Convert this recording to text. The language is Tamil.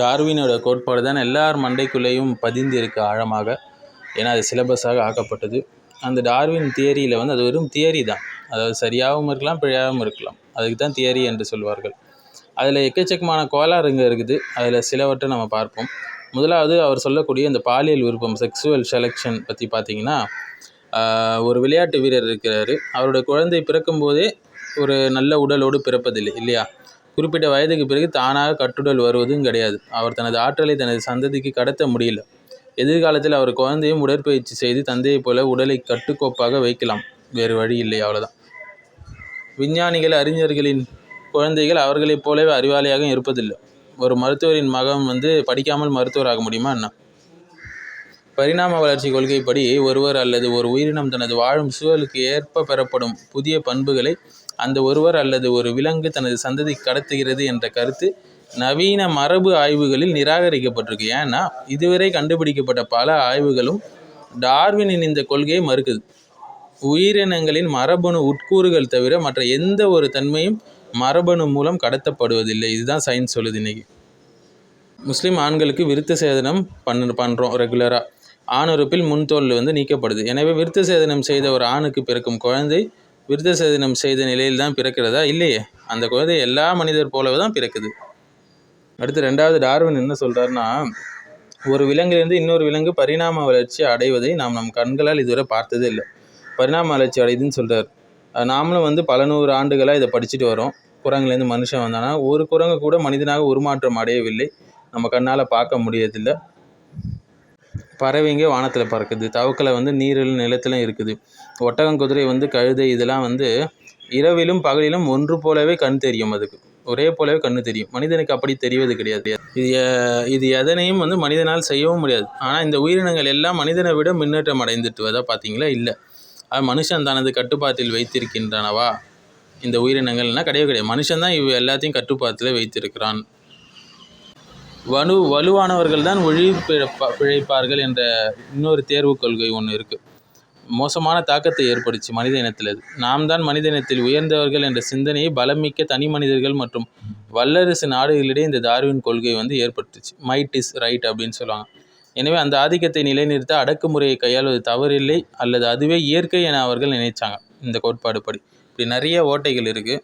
டார்வினோட கோட்பாடு தான் எல்லார் மண்டைக்குள்ளேயும் பதிந்து இருக்க ஆழமாக. ஏன்னா அது சிலபஸாக ஆக்கப்பட்டது. அந்த டார்வின் தியரியில் வந்து அது வெறும் தியரி தான். அதாவது சரியாகவும் இருக்கலாம் பிழையாகவும் இருக்கலாம். அதுக்கு தான் தியரி என்று சொல்வார்கள். அதில் எக்கச்சக்கமான கோளாறுங்க இருக்குது. அதில் சிலவற்றை நம்ம பார்ப்போம். முதலாவது அவர் சொல்லக்கூடிய இந்த பாலியல் விருப்பம் செக்ஸுவல் செலெக்ஷன் பற்றி பார்த்தீங்கன்னா ஒரு விளையாட்டு வீரர் இருக்கிறாரு. அவருடைய குழந்தை பிறக்கும்போதே ஒரு நல்ல உடலோடு பிறப்பதில்லை இல்லையா? குறிப்பிட்ட வயதுக்கு பிறகு தானாக கட்டுடல் வருவதும் கிடையாது. அவர் தனது ஆற்றலை தனது சந்ததிக்கு கடத்த முடியல. எதிர்காலத்தில் அவர் குழந்தையும் உடற்பயிற்சி செய்து தந்தையைப் போல உடலை கட்டுக்கோப்பாக வைக்கலாம். வேறு வழி இல்லை அவ்வளோதான் விஞ்ஞானிகள் அறிஞர்களின் குழந்தைகள் அவர்களைப் போலவே அறிவாளியாக இருப்பதில்லை. ஒரு மருத்துவரின் மகன் வந்து படிக்காமல் மருத்துவராக முடியுமா என்ன? பரிணாம வளர்ச்சி கொள்கைப்படி ஒருவர் அல்லது ஒரு உயிரினம் தனது வாழும் சூழலுக்கு ஏற்ப பெறப்படும் புதிய பண்புகளை அந்த ஒருவர் அல்லது ஒரு விலங்கு தனது சந்ததி கடத்துகிறது என்ற கருத்து நவீன மரபு ஆய்வுகளில் நிராகரிக்கப்பட்டிருக்கு. ஏன்னா இதுவரை கண்டுபிடிக்கப்பட்ட பல ஆய்வுகளும் டார்வினின் இந்த கொள்கையை மறுக்குது. உயிரினங்களின் மரபணு உட்கூறுகள் தவிர மற்ற எந்த ஒரு தன்மையும் மரபணு மூலம் கடத்தப்படுவதில்லை. இதுதான் சயின்ஸ் சொல்லுது இன்னைக்கு. முஸ்லீம் ஆண்களுக்கு விருத்த சேதனம் பண்ண பண்ணுறோம் ரெகுலராக ஆணுறுப்பில் முன்தோல் வந்து நீக்கப்படுது. எனவே விருத்த சேதனம் செய்த ஒரு ஆணுக்கு பிறக்கும் குழந்தை விருத்த சேதனம் செய்த நிலையில் தான் பிறக்கிறதா? இல்லையே. அந்த குழந்தை எல்லா மனிதர் போலவே தான் பிறக்குது. அடுத்து ரெண்டாவது டார்வின் என்ன சொல்கிறாருன்னா ஒரு விலங்கிலிருந்து இன்னொரு விலங்கு பரிணாம வளர்ச்சி அடைவதை நாம் நம் கண்களால் இதுவரை பார்த்ததே இல்லை. பரிணாம வளர்ச்சி அடையுதுன்னு சொல்கிறார் நாமளும் வந்து பல நூறு ஆண்டுகளாக இதை படிச்சுட்டு வரோம். குரங்குலேருந்து மனுஷன் வந்தானா? ஒரு குரங்கு கூட மனிதனாக உருமாற்றம் அடையவில்லை. நம்ம கண்ணால் பார்க்க முடியதில்லை பறவைங்க வானத்தில் பறக்குது. தவக்கலை வந்து நீரில் நிலத்திலும் இருக்குது. ஒட்டகம் குதிரை வந்து கழுதை இதெல்லாம் வந்து இரவிலும் பகலிலும் ஒன்று போலவே கண் தெரியும் அதுக்கு. ஒரே போலவே கண்ணு தெரியும். மனிதனுக்கு அப்படி தெரிவது கிடையாது. இது இது எதனையும் வந்து மனிதனால் செய்யவும் முடியாது. ஆனால் இந்த உயிரினங்கள் எல்லாம் மனிதனை விட முன்னேற்றம் அடைந்துட்டு வதா பார்த்தீங்களா? இல்லை. அது மனுஷன் தனது கட்டுப்பாட்டில் வைத்திருக்கின்றனவா? இந்த உயிரினங்கள்னால் கிடையவே கிடையாது. மனுஷன் தான் இவ் எல்லாத்தையும் கட்டுப்பாட்டில் வைத்திருக்கிறான். வலு வலுவானவர்கள் தான் ஒழிவு பிழப்ப பிழைப்பார்கள் என்ற இன்னொரு தேர்வு கொள்கை ஒன்று இருக்குது மோசமான தாக்கத்தை ஏற்படுச்சு மனித இனத்தில். அது நாம் தான் மனித இனத்தில் உயர்ந்தவர்கள் என்ற சிந்தனையை பலமிக்க தனி மனிதர்கள் மற்றும் வல்லரசு நாடுகளிடையே இந்த டார்வின் கொள்கை வந்து ஏற்பட்டுச்சு மைட் இஸ் ரைட் அப்படின்னு சொல்லுவாங்க. எனவே அந்த ஆதிக்கத்தை நிலைநிறுத்த அடக்குமுறையை கையாளுவது தவறில்லை அல்லது அதுவே இயற்கை என அவர்கள் நினைச்சாங்க. இந்த கோட்பாடு படி இப்படி நிறைய ஓட்டைகள் இருக்குது